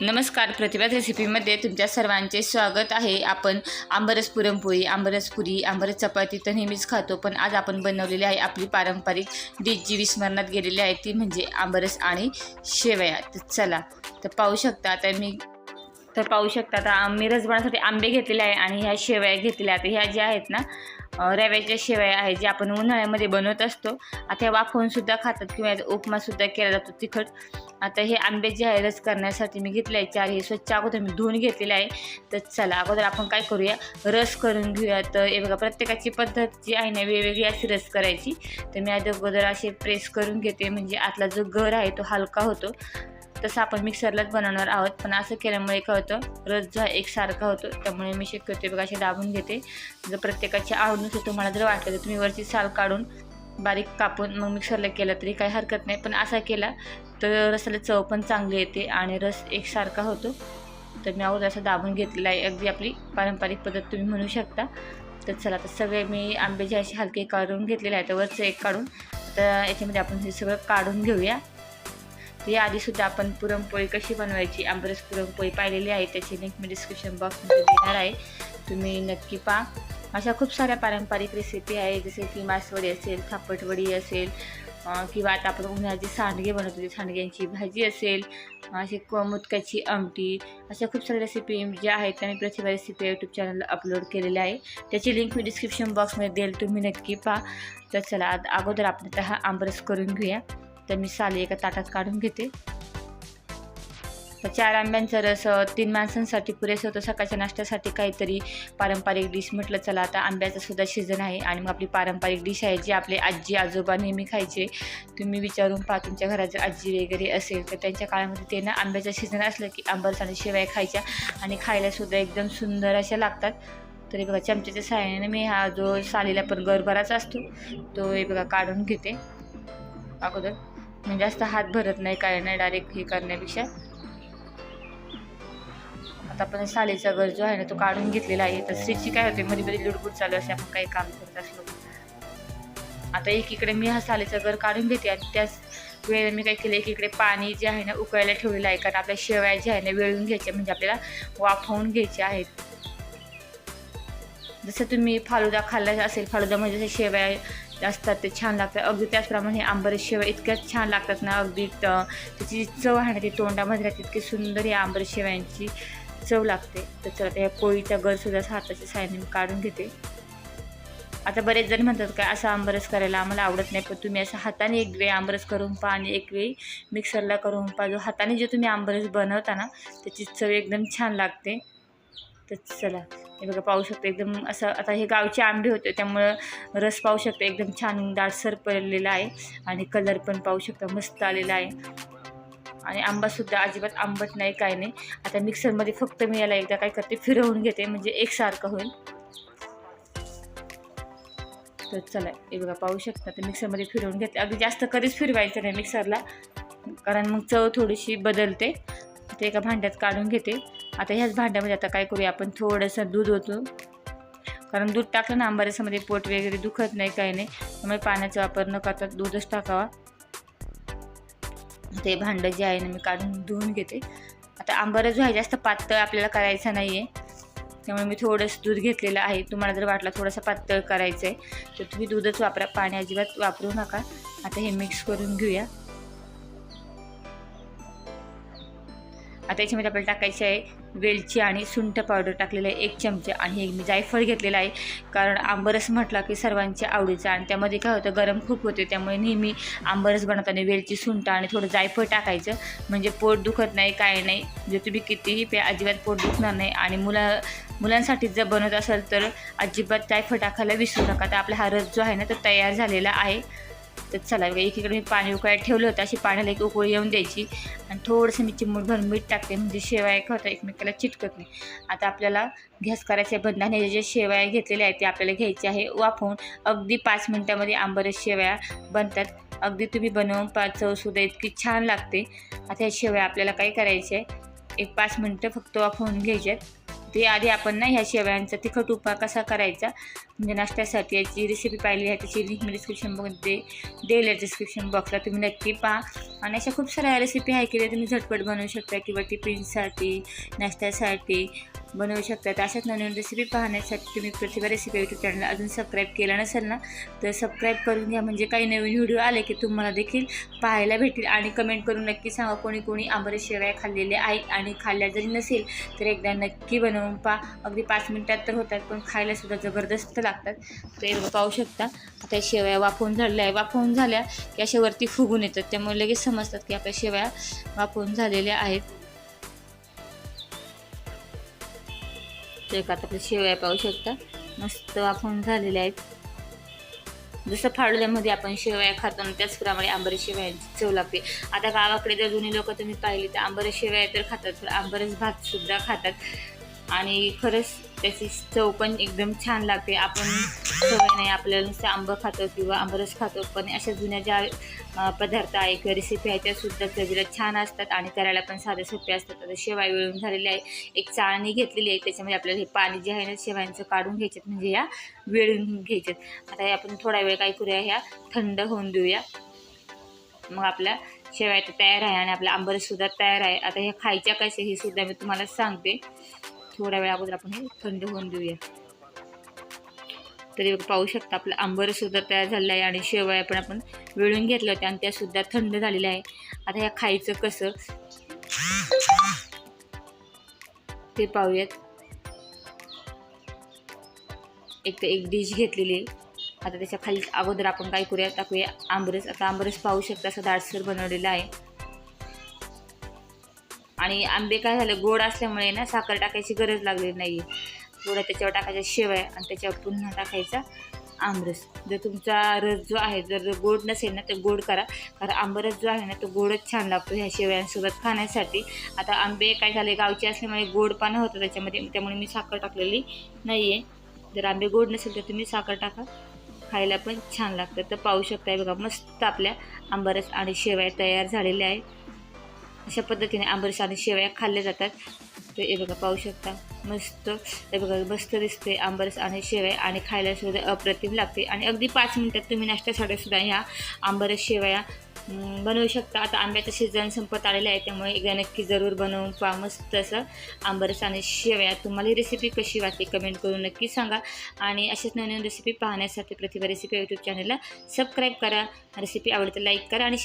नमस्कार प्रतिभा रेसिपीमध्ये तुमच्या सर्वांचे स्वागत आहे. आपण आंबरस पुरणपोळी आंबरस पुरी आंबरस चपाती तर नेहमीच खातो पण आज आपण बनवलेली आहे आपली पारंपरिक डिश जी विस्मरणात गेलेली आहे ती म्हणजे आंबरस आणि शेवया. तर चला तर पाहू शकता आता मी तर पाहू शकता आता आम्ही रसबणासाठी आंबे घेतलेले आहे आणि ह्या शेवया घेतलेल्या आता ह्या ज्या आहेत ना रव्याच्या शेवया आहेत जे आपण उन्हाळ्यामध्ये बनवत असतो. आता वाफवूनसुद्धा खातात किंवा उपमासुद्धा केला जातो तिखट. आता हे आंबे जे आहे रस करण्यासाठी मी घेतले आहे चार हे स्वच्छ अगोदर मी धुवून घेतलेले आहे. तर चला अगोदर आपण काय करूया? रस करून घेऊया. तर हे बघा प्रत्येकाची पद्धत जी आहे ना वेगवेगळी अशी रस करायची. तर मी आधी अगोदर असे प्रेस करून घेते. म्हणजे आतला जो गर आहे तो हलका होतो. तसं आपण मिक्सरलाच बनवणार आहोत. पण असं केल्यामुळे काय होतं रस जो आहे एकसारखा होतो. त्यामुळे मी शक्यतो बघा असे दाबून घेते. जर प्रत्येकाची आवडीनुसार तुम्हाला जर वाटलं तर तुम्ही वरची साल काढून बारीक कापून मग मिक्सरला केलं तरी काही हरकत नाही. पण असा केला तर रसाला चव पण चांगली येते आणि रस एकसारखा होतो. तर मी अगोदर असं दाबून घेतलेला आहे. अगदी आपली पारंपरिक पद्धत तुम्ही म्हणू शकता. तर चला तर सगळे मी आंबे जे असे हलके काढून घेतलेले आहेत तर वरचं एक काढून. तर याच्यामध्ये आपण हे सगळं काढून घेऊया. या आधीसुद्धा आपण पुरणपोळी कशी बनवायची आंबरस पुरणपोळी पाहिलेली आहे त्याची लिंक मी डिस्क्रिप्शन बॉक्समध्ये देणार आहे. तुम्ही नक्की पहा. अशा खूप साऱ्या पारंपरिक रेसिपी आहे जसे की मासवडी असेल थापटवडी असेल किंवा आता आपण उन्हाळ्याची सांडगे बनवतो सांडग्यांची भाजी असेल अशी क मुतकाची आमटी अशा खूप साऱ्या रेसिपी ज्या आहेत त्या मी प्रतिभा रेसिपी यूट्यूब चॅनलला अपलोड केलेल्या आहे. त्याची लिंक मी डिस्क्रिप्शन बॉक्समध्ये देईल तुम्ही नक्की पहा. तर चला अगोदर आपण आता हा आंबरस करून घेऊया. तर मी साली एका ताटात काढून घेते. तर चार आंब्यांचा रस तीन माणसांसाठी पुरेसं होतं. सकाळच्या नाश्त्यासाठी काहीतरी पारंपरिक डिश म्हटलं चला आता आंब्याचा सुद्धा सीझन आहे. आणि मग आपली पारंपरिक डिश आहे जी आपले आजी आजोबा नेहमी खायचे. तुम्ही विचारून पहा तुमच्या घरात जर आजी वगैरे असेल तर त्यांच्या काळामध्ये ते ना आंब्याचं सीझन असलं की आंबरस आणि शिवाय खायच्या. आणि खायलासुद्धा एकदम सुंदर अशा लागतात. तरी बघा चमच्याच्या सहाय्याने मी हा जो सालीला पण गरभराचा असतो तो हे बघा काढून घेते. अगोदर. म्हणजे जास्त हात भरत नाही काय नाही डायरेक्ट हे करण्यापेक्षा. आता आपण सालीचा गर जो आहे ना तो काढून घेतलेला आहे. तर स्त्रीची काय होते मध्ये मध्ये लुडबुड चालू असे आपण काही काम करत असलो. आता एकीकडे मी हा सालीचा गर काढून घेते आणि त्याच वेळेला मी काय केलं एकीकडे पाणी जे आहे ना उकळायला ठेवलेलं आहे. कारण आपल्या शेवया जे आहे ना वेळून घ्यायच्या म्हणजे आपल्याला वाफवून घ्यायच्या आहेत. जसं तुम्ही फालुदा खाल्ला असेल फालुदा म्हणजे जसं शेवया असतात ते छान लागतात. अगदी त्याचप्रमाणे आंबरस शेवया इतक्याच छान लागतात ना अगदी त्याची चव आहे ना ती तोंडामध्ये राहते इतकी सुंदर या आंबरस शेवयांची. चव लागते. तर चला त्या पोळीचा गरसुद्धा हाताच्या सायने मी काढून घेते. आता बरेच जण म्हणतात काय असं आंबरस करायला आम्हाला आवडत नाही पण तुम्ही असं हाताने एक वेळी आंबरस करून पहा आणि एक वेळी मिक्सरला करून पहा. जो हाताने जे तुम्ही आंबरस बनवता ना त्याची चव एकदम छान लागते. तर चला. हे बघा पाहू शकतो एकदम असं आता हे गावचे आंबे होते त्यामुळं रस पाहू शकतो एकदम छान दाटसर पडलेला आहे आणि कलर पण पाहू शकता मस्त आलेला आहे. आणि आंबासुद्धा अजिबात आंबट नाही काय नाही. आता मिक्सरमध्ये फक्त मी याला एकदा काय करते फिरवून घेते म्हणजे एकसारखं होईल. तर चला हे बघा पाहू शकता तर मिक्सरमध्ये फिरवून घेते. अगदी जास्त कधीच फिरवायचं नाही मिक्सरला कारण मग चव थोडीशी बदलते. ते एका भांड्यात काढून घेते. आता ह्याच भांड्यामध्ये आता काय करूया आपण? थोडंसं दूध होतो कारण दूध टाकलं ना आंबारसामध्ये पोट वगैरे दुखत नाही काही नाही. त्यामुळे पाण्याचा वापर न करता दूधच टाकावा. ते भांडं जे आहे ना मी काढून धुवून घेते. आता आंबारस जो आहे जास्त पातळ आपल्याला करायचा नाही आहे त्यामुळे मी थोडंसं दूध घेतलेलं आहे. तुम्हाला जर वाटला थोडंसं पातळ करायचं आहे तर तुम्ही दूधच वापरा. पाणी अजिबात वापरू नका. आता हे मिक्स करून घेऊया. आता याच्यामध्ये आपल्याला टाकायचे आहे वेलची आणि सुंठ पावडर टाकलेलं आहे एक चमचे आणि एक मी जायफळ घेतलेला आहे. कारण आंबरस म्हटला की सर्वांच्या आवडीचा आणि त्यामध्ये काय होतं गरम खूप होते त्यामुळे नेहमी आंबरस बनवताना वेलची सुंठ आणि थोडं जायफळ टाकायचं. म्हणजे पोट दुखत नाही काय नाही. जे तुम्ही कितीही पे अजिबात पोट दुखणार नाही आणि मुला मुलांसाठी जर बनवत असाल तर अजिबात जायफळ टाकायला विसरू नका. तर आपला हा रस जो आहे ना तो तयार झालेला आहे. तर चला बघा एकीकडे मी पाणी उकळायला ठेवलं होतं अशी पाण्याला एक उकळी येऊन द्यायची. आणि थोडंसं मी चिमूटभर मीठ टाकते म्हणजे शेवया काय होतं एकमेकाला चिटकत नाही. आता आपल्याला गॅस करायचे बंद आणि जे शेवया घेतलेल्या आहेत ते आपल्याला घ्यायचे आहे वाफवून अगदी पाच मिनटामध्ये आंबरस शेवया बनतात. अगदी तुम्ही बनवून पाच चवसुद्धा इतकी छान लागते. आता ह्या शेवया आपल्याला काय करायचे आहे एक पाच मिनटं फक्त वाफवून घ्यायचे आहेत. ते आधी आपण ना ह्या शेवयांचा तिखट उपा कसा करायचा म्हणजे नाश्त्यासाठी याची रेसिपी पाहिली आहे त्याची लिंक मी डिस्क्रिप्शन बघते देईल डिस्क्रिप्शन बॉक्सला तुम्ही नक्की पहा. आणि अशा खूप साऱ्या रेसिपी आहे की त्या तुम्ही झटपट बनवू शकता किंवा टिफिनसाठी नाश्त्यासाठी बनवू शकता. तर अशाच नवीन रेसिपी पाहण्यासाठी तुम्ही प्रतिभा रेसिपी यूट्यूब चॅनल अजून सबस्क्राईब केलं नसेल ना तर सबस्क्राईब करून घ्या. म्हणजे काही नवीन व्हिडिओ आले की तुम्हाला देखील पाहायला भेटेल. आणि कमेंट करून नक्की सांगा कोणी कोणी आंबरे शेवया खाल्लेल्या आहेत आणि खाल्ल्या जरी नसेल तर एकदा नक्की बनवून पहा. अगदी पाच मिनटात तर होतात पण खायलासुद्धा जबरदस्त लागतात. तर पाहू शकता. आता शेवया वाफवून झालेल्या आहे. वाफवून झाल्या की अशा वरती फुगून येतात. त्यामुळे लगेच समजतात की आपल्या शेवया वाफवून झालेल्या आहेत. तर एक आता आपल्या शेवया पाहू शकता. मस्त वाफून झालेल्या आहेत. जसं फाडल्यामध्ये आपण शेवया खातो ना त्याचप्रमाणे आंबर शेवयांची चव लागते आता गावाकडे जर जुनी लोक तुम्ही पाहिली तर आंबर शेवया तर खातात तर आंबरस भातसुद्धा खातात. आणि खरंच त्याची चव पण एकदम छान लागते. आपण सवय नाही आपल्याला नुसतं आंबं खातो किंवा आंबरस खातो पण अशा जुन्या ज्या पदार्थ आहे किंवा रेसिपी आहे त्यासुद्धा चवीला छान असतात आणि करायला पण साधे सोपे असतात. आता शेवाय वेळून झालेली आहे. एक चाळणी घेतलेली आहे. त्याच्यामध्ये आपल्याला हे पाणी जे आहे ना शेवायांचं काढून घ्यायचे म्हणजे या वेळून घ्यायच्यात आता हे आपण थोडा वेळ काय करूया? ह्या थंड होऊन देऊया. मग आपल्या शेवाय तर तयार आहे आणि आपला आंबरसुद्धा तयार आहे. आता हे खायच्या कसे हे सुद्धा मी तुम्हाला सांगते. थोड्या वेळा अगोदर आपण हे थंड होऊन देऊया. तरी बघ पाहू शकता आपलं आंबरसुद्धा तयार झालेलं आहे आणि शेवया पण आपण वेळून घेतल्या होत्या आणि त्यासुद्धा थंड झालेल्या आहे. आता ह्या खायचं कसं? ते पाहूयात. एक तर एक डिश घेतलेली आहे. आता त्याच्याखाली अगोदर आपण काय करूया टाकूया आंबरस. आता आंबरस पाहू शकता असं दाटसर बनवलेलं आहे. आणि आंबे काय झालं? गोड असल्यामुळे ना साखर टाकायची गरज लागलेली नाही आहे थोडं त्याच्यावर टाकायच्या शेवया आणि त्याच्यावर पुन्हा टाकायचा आमरस. जर तुमचा रस जो आहे जर गोड नसेल ना तर गोड करा. कारण आंबरस जो आहे ना तो गोडच छान लागतो ह्या शेवयांसोबत खाण्यासाठी. आता आंबे काय झाले गावचे असल्यामुळे गोडपानं होतं त्याच्यामध्ये त्यामुळे मी साखर टाकलेली नाही आहे जर आंबे गोड नसेल तर तुम्ही साखर टाका. खायला पण छान लागतं. तर पाहू शकताय बघा मस्त आपल्या आंबरस आणि शेवया तयार झालेल्या आहे अशा पद्धतीने आंबरस आणि शेवया खाल्ल्या जातात. तर हे बघा पाहू शकता. मस्त. हे बघा मस्त दिसते आंबरस आणि शेवया आणि खायला सुद्धा अप्रतिम लागते. आणि अगदी पाच मिनटात तुम्ही नाश्त्यासाठी सुद्धा ह्या आंबरस शेवया बनवू शकता. आता आंब्याचं सीझन संपत आलेलं आहे त्यामुळे एकदा नक्की जरूर बनवून पहा. मस्त असं आंबरस आणि शेवया. तुम्हाला ही रेसिपी कशी वाटते कमेंट करून नक्की सांगा. आणि अशाच नवीन रेसिपी पाहण्यासाठी प्रतिभा रेसिपी यूट्यूब चॅनलला सबस्क्राईब करा. रेसिपी आवडते लाईक करा आणि